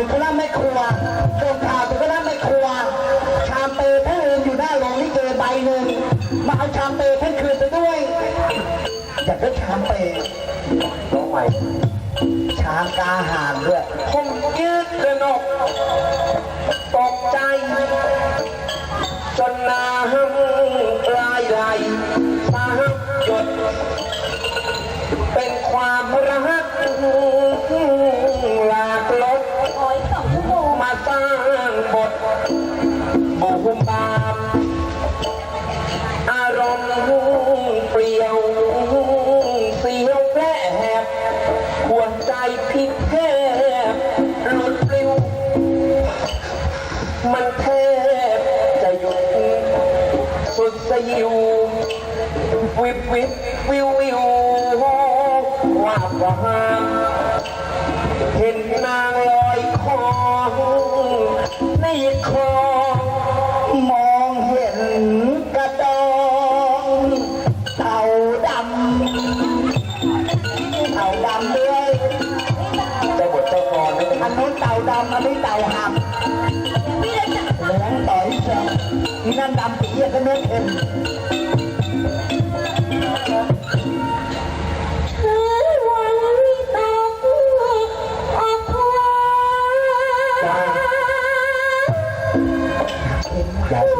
ถึงคณะแม่ครัวส่งข่าวถึงคณะแม่ครัว ชามเปย์ท่านลืมอยู่หน้าโรงลิเกใบหนึ่งมาเอาชามเปย์ท่านคืนไปด้วยอยากได้ชามเปย์ร้องใหม่ชามกาหางด้วยผมยืดกระหนกตกใจ จนน้ำลายไหลสาหยดเป็นความรัก มันแทบจะหยุดสุดสยิว วิบวิบวิววิวว่าบวาเห็นนางลอยคอในคลองมองเห็นกระดองเต่าดำเต่าดำด้วยจ้าบทเจ้ากรไม่อันนู้นเต่าดำอันนี้เต่าหัก ที่นั่นดำปีอะก็เนื้อเค็มคืนวันตกออกคว้าอย่าตั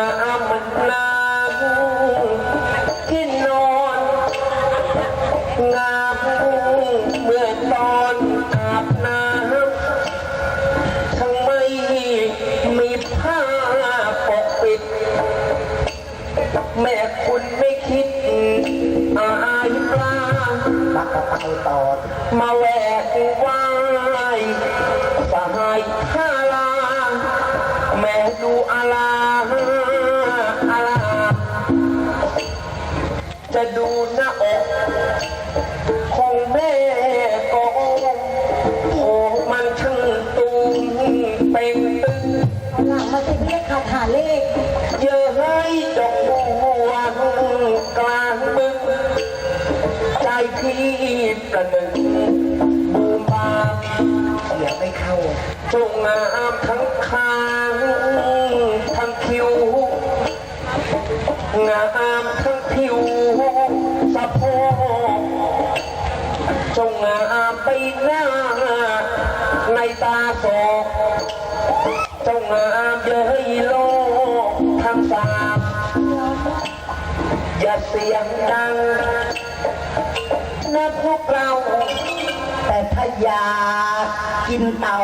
มเหมือนนางที่นอนงามเมื่อตอนอาบน้ำทั้งไม่มีผ้าปกปิด แม่คุณไม่คิดอายปลาปักกระเป๋าต่อมาแหวกว่ายสหายท่าลาแม่ดูอาลาอา จะดูหน้าอกของแม่ก็โอ้มันช่างตูมเป่งตึงหลังมาสิเรียกคาถาเลข เยอะให้จงหัวกลางบึงใจพี่ประหนึ่งบูมบามเสียงไม่เข้าจงงามทั้งคางทั้งคิ้วงาม จงงาไปหน้า ในตาโศกจงงาเย้ยโลกทั้งสามอย่าเสียงดังนะพวกเรา แต่ถ้าอยากกินเตา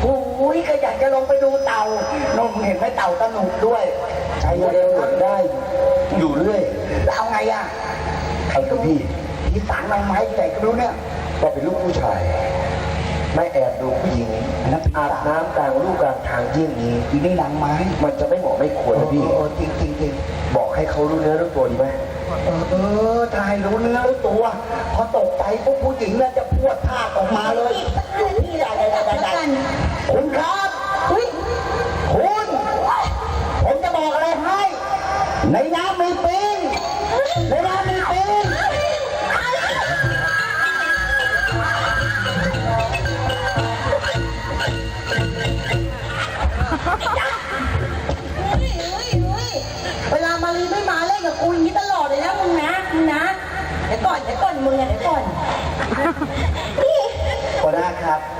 โอ้ยก็อยากจะลงไปดูเต่านมเห็นไหมเต่าสนุกด้วยใจเร็วๆได้ อยู่เรื่อยแล้วเอาไงอะใครคือพี่พี่สางนางไม้ที่ไหนก็รู้เนี่ยก็เป็นลูกผู้ชายไม่แอบดูผู้หญิงอาบน้ำกลางลูกกลางทางเยี่ยงนี้อีนี่นางไม้ มันจะไม่เหมาะไม่ควรนะพี่โอ้จริงจริงจริงบอกให้เขารู้เนื้อรู้ตัวดีไหม เออเออถ้าให้รู้เนื้อรู้ตัว พอตกใจปุ๊บผู้หญิงเนี่ยจะพรวดท่าออกมาเลยอีกสักห้านาทีเราจะกลับแล้วกันคุณครับเฮ้ยคุณ ผมจะบอกอะไรให้ในน้ำมี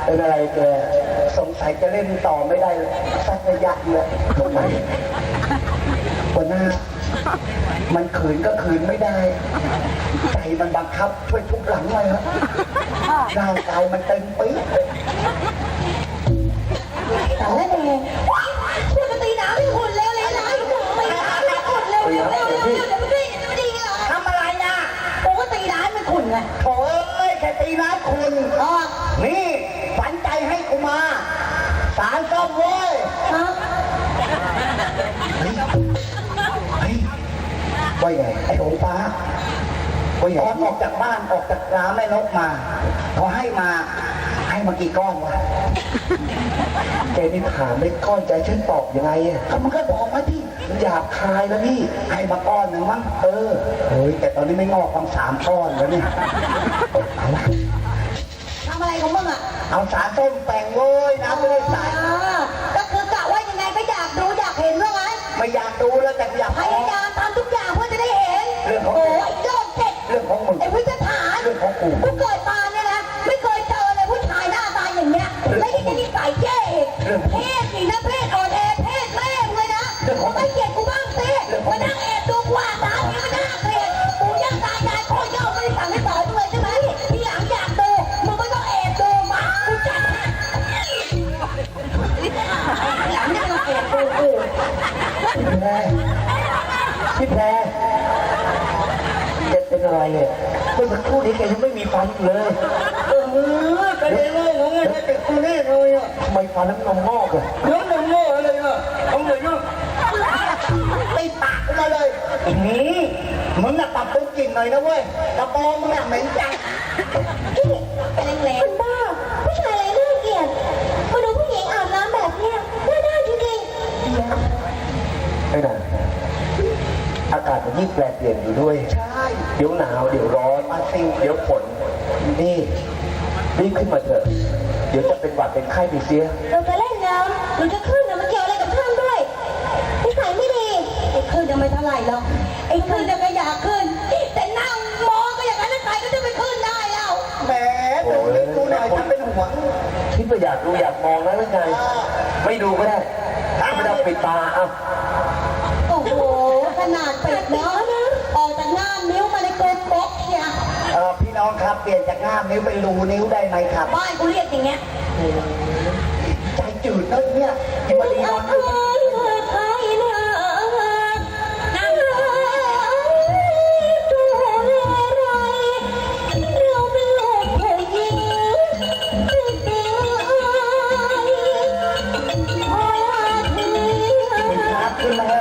เป็นอะไรแกสงสัยจะเล่นต่อไม่ได้สักระยะเลยทำไมหัวหน้ามันขืนก็ขืนไม่ได้ ใจมันบังคับช่วยทุบหลังหน่อยครับร่างกายมันเต็มปี๊ดแต่ละเดย์ช่วยกันตีน้ำให้หุ่นเร็วเลยนะไม่น้ำให้หุ่นเร็วเสารส้มเว้ยฮะเฮ้ยเฮ้ยว่าไงไอ้หงฟ้าว่าไงตอนออกจากบ้านออกจากร้านแม่นกมาเขาให้มาให้มากี่ก้อนวะแกนี่ถามไม่ก้อนใจฉันตอบยังไงอะมันก็บอกมาที่มันหยาบคายนะพี่ให้มาก้อนหนึ่งมั้งเออเฮ้ยแต่ตอนนี้ไม่งอกทั้งสามก้อนแล้วเนี่ยเอาละทำอะไรของมึงอะเอาสารส้มแปลงเว้ยน้ำไม่ได้สาก็ ไม่อยากดูแล้วแต่อยากพยายามทำทุกอย่างเพื่อจะได้เห็นเรื่องของโอ้ยโลกเจ็ดเรื่องของมึง ไอ้วิจฐานเรื่องของกูกูเกิด พี่แพรแกเป็นอะไรเนี่ยเมื่อสักครู่นี้แกยังไม่มีฟันอยู่เลย เออก็ได้เลยงงไงแต่กูแน่เลยอะทำไมฟันน้ำนมงอกอะเรื่องมึงโง่อะไรอะเอาเลยเนาะตีปากกูมาเลยอืมมึงน่ะปรับปรุงกลิ่นหน่อยนะเว้ยกระโปรงมึงน่ะเหม็นจังเป็นแรงคุณบ้าผู้ชายอะไรน่าเกลียดมาดูผู้หญิงอาบน้ำแบบเนี้ยน่าด้านจริง ไม่นาน อากาศมันยิ่งแปรเปลี่ยนอยู่ด้วย ใช่ เดี๋ยวหนาว เดี๋ยวร้อนมาซิวเดี๋ยวฝน นี่รีบขึ้นมาเถอะ เดี๋ยวจะเป็นหวัดเป็นไข้ไปเสียๆเราจะเล่นน้ำเราจะขึ้นนะมันเกี่ยวอะไรกับท่านด้วยนิสัยไม่ดี ไอ้ขึ้นยังไม่เท่าไหร่หรอก ไอ้ขึ้นยังก็อยากขึ้น แต่นั่งมองก็อย่างนั้นใครก็จะไปขึ้นได้แล้ว แหมดูนิดดูหน่อยฉันเป็นห่วงคิดว่าอยากดูอยากมองนะหรือไงไม่ดูก็ได้ไม่ต้องปิดตาเอ้าโอ้โห ขนาดปิดเนา้องครับ เปลี่ยนจากหน้านิ้วเป็นรูนิ้วได้ไหมครับบ้านกูเรียกอย่างเงี้ยใจจืดนั่นเนี่ยจะมาดีนอนอยขึ้นมา